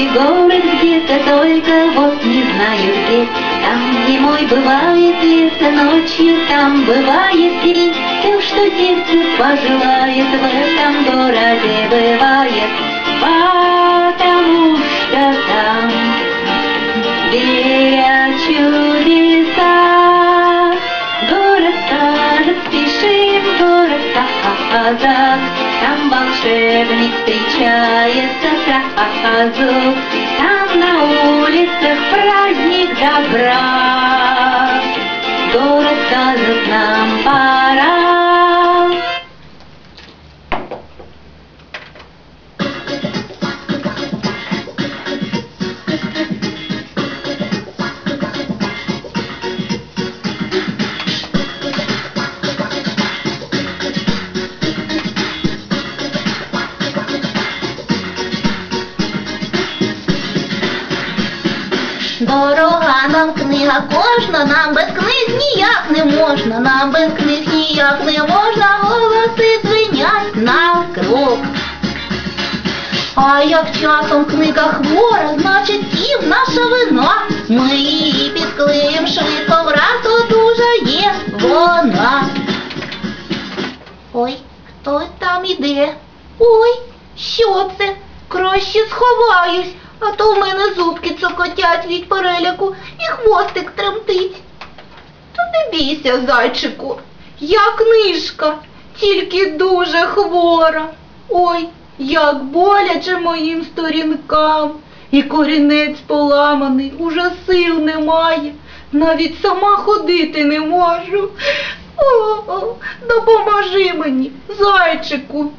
Есть и город где-то, только вот не знаю где. Там зимой бывает лето, ночью там бывает день. Все, что сердце пожелает, в этом городе бывает. Потому что там, веря чудеса, город садок, спешим, город сахазак. Там волшебник встречается сразу, Там на улицах праздник добра. Город скажет, нам пора. Книга кожна, нам без книг ніяк не можна, нам без книг ніяк не можна, голоси звенять на крок. А як часом книга хвора, значить тім наша вина. Ми її підклеїм швидко враз одужає вона. Ой, хтось там іде. Ой, що це? Краще сховаюсь, а то в мене зубки цокотять від переляку і хвостик тремтить. Та не бійся, зайчику, я книжка, тільки дуже хвора. Ой, як боляче моїм сторінкам, і корінець поламаний, уже сил немає, навіть сама ходити не можу. О, допоможи мені, зайчику.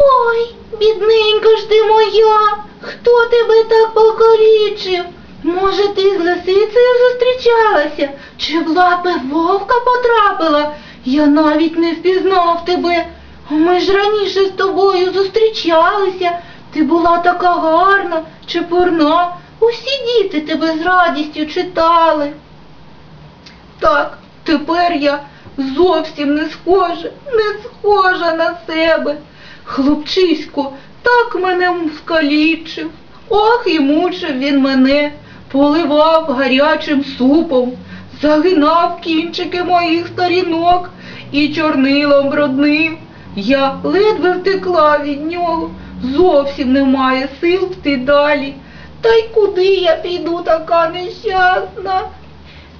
Ой, бідненька ж ти моя, хто тебе так покалічив? Може, ти з лисицею зустрічалася, чи в лапи вовка потрапила? Я навіть не впізнав тебе. Ми ж раніше з тобою зустрічалися. Ти була така гарна, чепурна. Усі діти тебе з радістю читали. Так, тепер я зовсім не схожа, не схожа на себе. Хлопчисько так мене скалічив. Ох, і мучив він мене, поливав гарячим супом, загинав кінчики моїх сторінок і чорнилом бруднив. Я ледве втекла від нього, зовсім немає сил йти далі. Та й куди я піду така нещасна?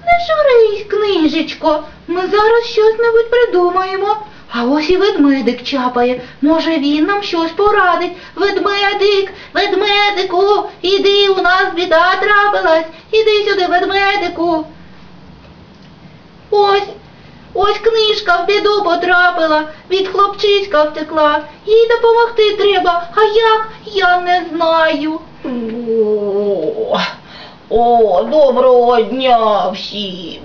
Не журись, книжечко, ми зараз щось небудь придумаємо. А ось і ведмедик чапає. Може він нам щось порадить. Ведмедик, ведмедику, іди, у нас біда трапилась. Іди сюди, ведмедику. Ось, ось книжка в біду потрапила, від хлопчиська втекла. Їй допомогти треба, а як я не знаю. О, о, доброго дня всім.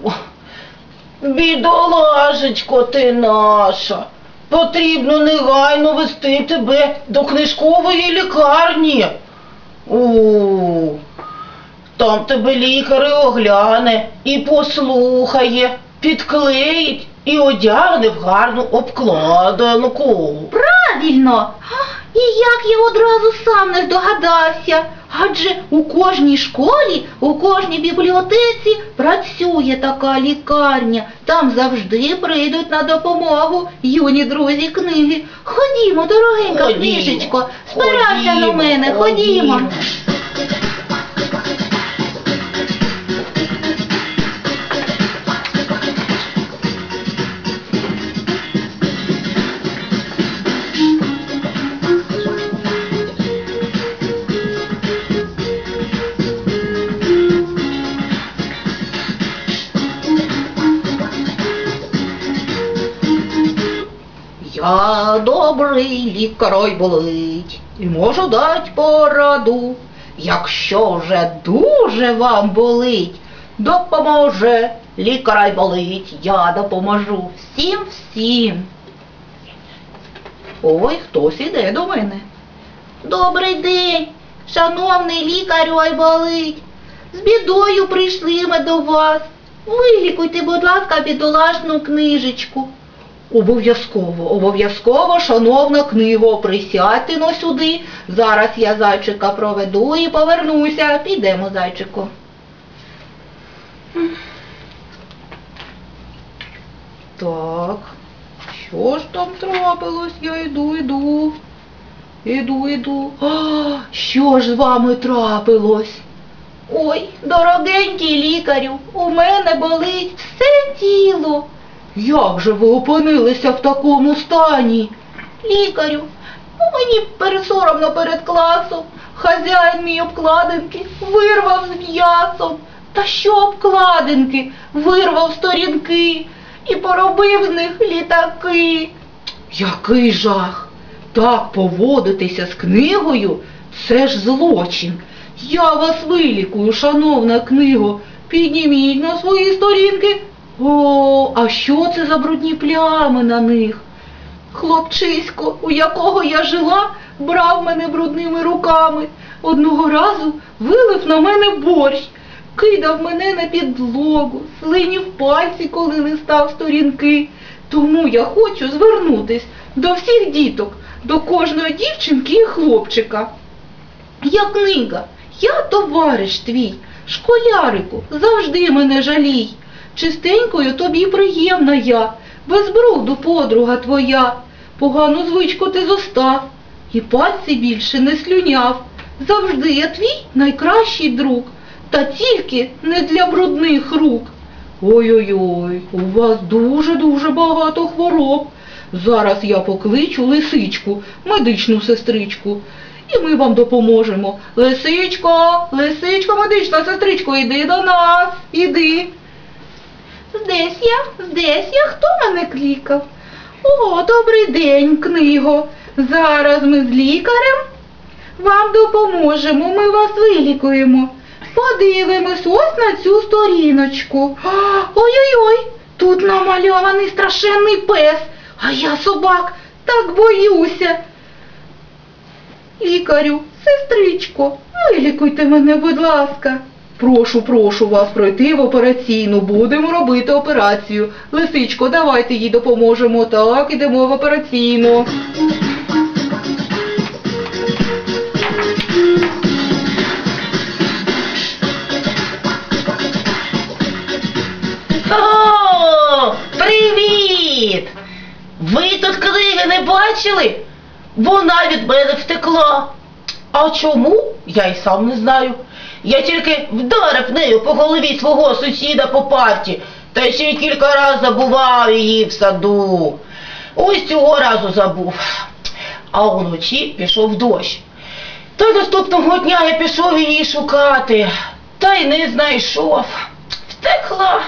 Бідолашечко ти наша. Потрібно негайно вести тебе до книжкової лікарні. У, там тебе лікар огляне і послухає, підклеїть і одягне в гарну обкладинку. Правильно. І як я одразу сам не здогадався. Адже у кожній школі, у кожній бібліотеці працює така лікарня. Там завжди прийдуть на допомогу юні друзі книги. Ходімо, дорогенька Ходімо, книжечко, спирайся на мене, ходімо. ходімо. Добрий лікар ой болить, і можу дать пораду. Якщо вже дуже вам болить, допоможе лікар й болить, я допоможу всім всім. Ой, хтось іде до мене. Добрий день, шановний лікарю Айболить. З бідою прийшли ми до вас. Вилікуйте, будь ласка, бідолашну книжечку. Обов'язково, обов'язково, шановна книго, присядьте но сюди. Зараз я зайчика проведу і повернуся. Підемо, зайчику. Так, що ж там трапилось? Я йду, йду. Іду, іду. А, що ж з вами трапилось? Ой, дорогенький лікарю, у мене болить все тіло. Як же ви опинилися в такому стані? Лікарю, ну мені пересоромно перед класом. Хазяїн мій обкладинки вирвав з м'ясом. Та що обкладинки? Вирвав сторінки і поробив з них літаки. Який жах! Так поводитися з книгою це ж злочин. Я вас вилікую, шановна книго. Підніміть на свої сторінки. О, а що це за брудні плями на них? Хлопчисько, у якого я жила, брав мене брудними руками. Одного разу вилив на мене борщ, кидав мене на підлогу, слинів пальці, коли листав сторінки. Тому я хочу звернутись до всіх діток, до кожної дівчинки і хлопчика. Я книга, я товариш твій, школярику, завжди мене жалій. Чистенькою тобі приємна я, без бруду подруга твоя. Погану звичку ти зостав, і пальці більше не слюняв. Завжди я твій найкращий друг, та тільки не для брудних рук. Ой-ой-ой, у вас дуже-дуже багато хвороб. Зараз я покличу лисичку, медичну сестричку, і ми вам допоможемо. Лисичко, лисичко, медична сестричко, іди до нас, іди. Здесь я, здесь я, хто мене клікав? О, добрий день, книго. Зараз ми з лікарем вам допоможемо, ми вас вилікуємо. Подивимось ось на цю сторіночку. Ой-ой-ой, тут намальований страшенний пес, а я собак так боюся. Лікарю, сестричко, вилікуйте мене, будь ласка. Прошу, прошу вас пройти в операційну. Будемо робити операцію. Лисичко, давайте їй допоможемо. Так, ідемо в операційну. О, привіт! Ви тут книги не бачили? Вона від мене втекла. А чому? Я й сам не знаю. Я тільки вдарив нею по голові свого сусіда по парті, та ще й кілька разів забував її в саду. Ось цього разу забув. А уночі пішов дощ. Та наступного дня я пішов її шукати, та й не знайшов. Втекла.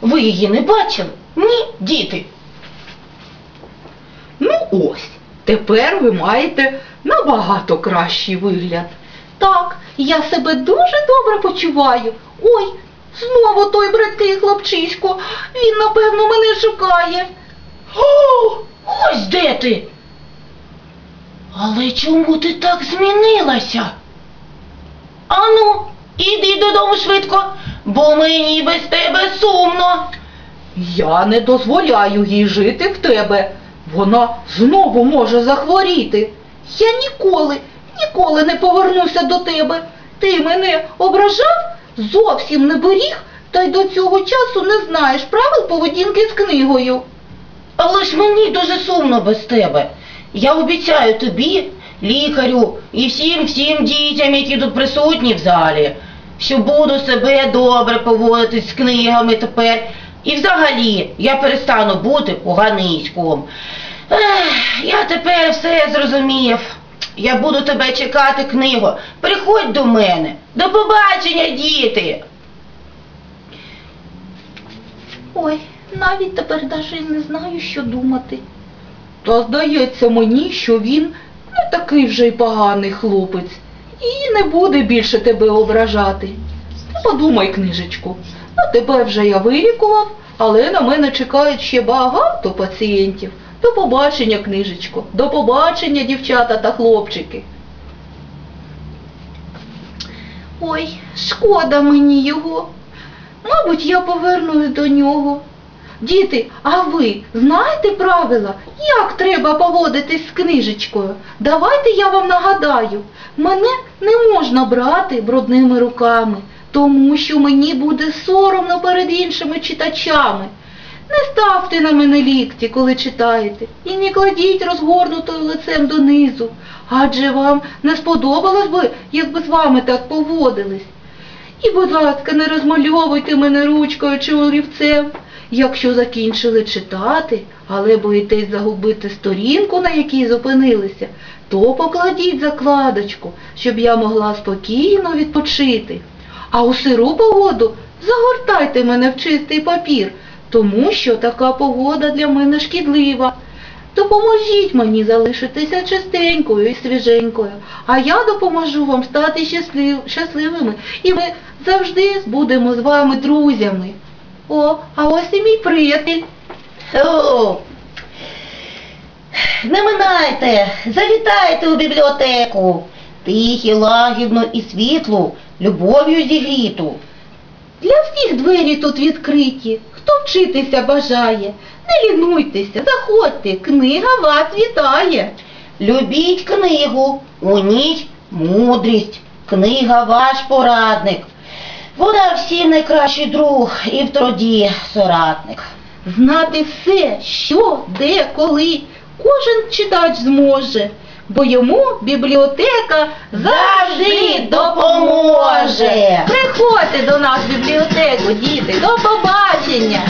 Ви її не бачили? Ні, діти. Ну ось, тепер ви маєте набагато кращий вигляд. Так, я себе дуже добре почуваю. Ой, знову той бридкий хлопчисько. Він, напевно, мене шукає. О, ось де ти. Але чому ти так змінилася? Ану, іди додому швидко, бо мені без тебе сумно. Я не дозволяю їй жити в тебе. Вона знову може захворіти. Я ніколи, ніколи не повернуся до тебе. Ти мене ображав, зовсім не беріг, та й до цього часу не знаєш правил поведінки з книгою. Але ж мені дуже сумно без тебе. Я обіцяю тобі, лікарю, і всім всім дітям, які тут присутні в залі, що буду себе добре поводитись з книгами тепер. І взагалі я перестану бути поганиськом. Ех, я тепер все зрозумів. Я буду тебе чекати, книго. Приходь до мене. До побачення, діти. Ой, навіть тепер даже не знаю, що думати. Та здається мені, що він не такий вже й поганий хлопець і не буде більше тебе ображати. Ти Подумай, книжечку, ну тебе вже я вилікував, але на мене чекають ще багато пацієнтів. До побачення, книжечко, до побачення, дівчата та хлопчики. Ой, шкода мені його. Мабуть, я повернусь до нього. Діти, а ви знаєте правила, як треба поводитись з книжечкою? Давайте я вам нагадаю. Мене не можна брати брудними руками. Тому що мені буде соромно перед іншими читачами. Не ставте на мене лікті, коли читаєте, і не кладіть розгорнутою лицем донизу, адже вам не сподобалось би, якби з вами так поводились. І, будь ласка, не розмальовуйте мене ручкою чи олівцем. Якщо закінчили читати, але боїтесь загубити сторінку, на якій зупинилися, то покладіть закладочку, щоб я могла спокійно відпочити. А у сиру погоду загортайте мене в чистий папір, тому що така погода для мене шкідлива. Допоможіть мені залишитися чистенькою і свіженькою, а я допоможу вам стати щаслив, щасливими, і ми завжди будемо з вами друзями. О, а ось і мій приятель. О, не минайте, завітайте у бібліотеку. Тихі, лагідну і світлу, любов'ю зігріту. Для всіх двері тут відкриті. Хто вчитися бажає, не лінуйтеся, заходьте, книга вас вітає. Любіть книгу, у ній мудрість, книга ваш порадник. Вона всім найкращий друг і в труді соратник. Знати все, що, де, коли, кожен читач зможе, бо йому бібліотека Завжди допоможе. Приходьте до нас в бібліотеку, діти, до побачення!